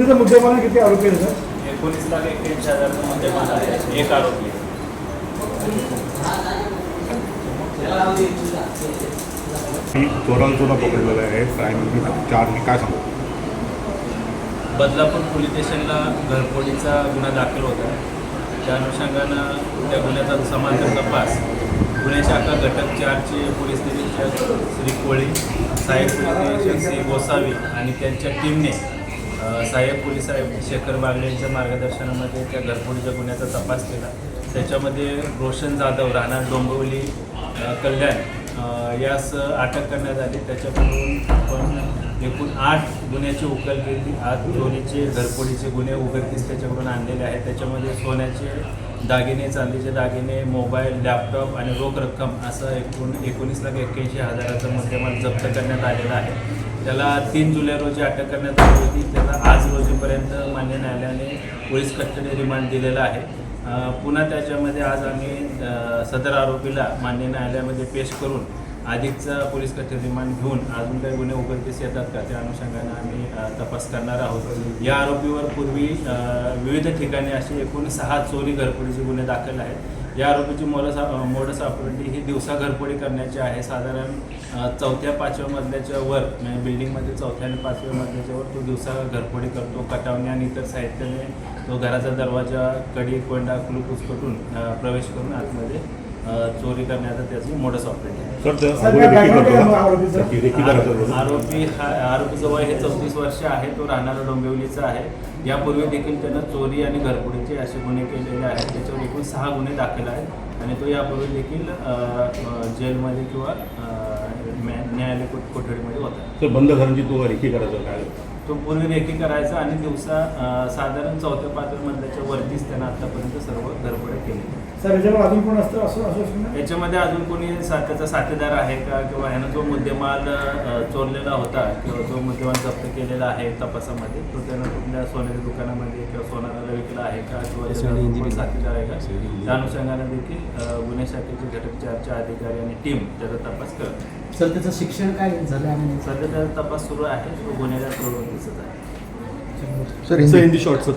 तिथं मुद्देमाला किती आरोपी आहेत सर? एकोणीस लाख एक्क्याऐंशी हजारचा मुद्देमाल आहे. एक आरोपी आहे. ही सुद्धा पकडलेलं आहे प्रायमरी चार मी काय सांगू? बदलापूर पोलीस स्टेशनला घरफोडीचा गुन्हा दाखल होता त्या अनुषंगानं त्या गुन्ह्याचा समांतर तपास. गुन्हे शाखा घटक चारचे पोलीस निरीक्षक श्री कोळी सहाय्यक पोलीस निरीक्षक श्री गोसावी आणि त्यांच्या टीमने सहाय्यक पोलीस आयुक्त शेखर बागडे यांच्या मार्गदर्शनामध्ये त्या घरफोडीच्या गुन्ह्याचा तपास केला. त्याच्यामध्ये रोशन जाधव राहणार डोंबिवली कल्याण यास अटक करण्यात आली. त्याच्याकडून आपण एकूण आठ गुन्ह्याची उकल केली. आठ दोन्हीचे घरफोडीचे गुन्हे उघडकीस त्याच्याकडून आणलेले आहेत. त्याच्यामध्ये सोन्याचे दागिने चांदीचे दागिने मोबाईल लॅपटॉप आणि रोख रक्कम असं एकूण एकोणीस लाख एक्क्याऐंशी हजाराचा मुद्देमाल जप्त करण्यात आलेला आहे. त्याला तीन जुलै रोजी अटक करण्यात आली होती. त्याला आज रोजीपर्यंत मान्य न्यायालयाने पोलीस कस्टडी रिमांड दिलेला आहे. पुन्हा त्याच्यामध्ये आज आम्ही सदर आरोपीला मान्य न्यायालयामध्ये पेश करून अधिकचा पोलीस कस्टडी रिमांड घेऊन अजून काही गुन्हे उघडकीस येतात का? त्या अनुषंगाने आम्ही तपास करणार आहोत. या आरोपीवर पूर्वी विविध ठिकाणी असे एकूण सहा चोरी घरफोडीचे गुन्हे दाखल आहेत. या आरोपीची मोडस मोडस ऑपरेटी ही दिवसा घरफोडी करण्याची आहे. साधारण चौथ्या पाचव्या मजल्याच्या वर म्हणजे बिल्डिंगमध्ये चौथ्या आणि पाचव्या मजल्याच्या वर तो दिवसा घरफोडी करतो. कटावणे आणि इतर साहित्याने तो घराचा दरवाजा कडी कोंडा कुलूप उचकटून प्रवेश करून आतमध्ये चोरी करण्याचा त्याची मोडस ऑपरेटी आहे. सर. आरोपी हा आरोपीचं वय हे चौतीस वर्ष आहे तो राहणारा डोंबिवलीचा आहे. यापूर्वी देखील त्यानं चोरी आणि घरफोडीचे असे गुन्हे केलेले आहेत. त्याच्यावर एकूण सहा गुन्हे दाखल आहेत आणि तो यापूर्वी देखील जेलमध्ये किंवा न्यायालय कोठ- कोठडीमध्ये होता. बंद घरांची तो रेकी करायचं काय? तो पूर्वी रेकी करायचा आणि दिवसा साधारण चौथ्या पाचव्या मधल्याच्या वरतीच त्यानं आतापर्यंत सर्व केलेल्या आहेत. सर याच्यावर अजून कोण असतं? असं असं याच्यामध्ये अजून कोणी त्याचा साथीदार आहे का? किंवा ह्यानं जो मुद्देमाल चोरलेला होता किंवा जो मुद्देमाल जप्त केलेला आहे तपासामध्ये तो त्यानं कुठल्या सोन्याच्या दुकानामध्ये किंवा सोनाराला विकला आहे? का किंवा आहे का? त्या अनुषंगाने देखील गुन्हे शाखेचे घटक चारचे अधिकारी आणि टीम त्याचा तपास करत. सर त्याचं शिक्षण काय झालं आणि सध्या त्याचा तपास सुरू आहे. तो गुन्हेगार प्रवृत्तीचाच आहे. Sir Hindi short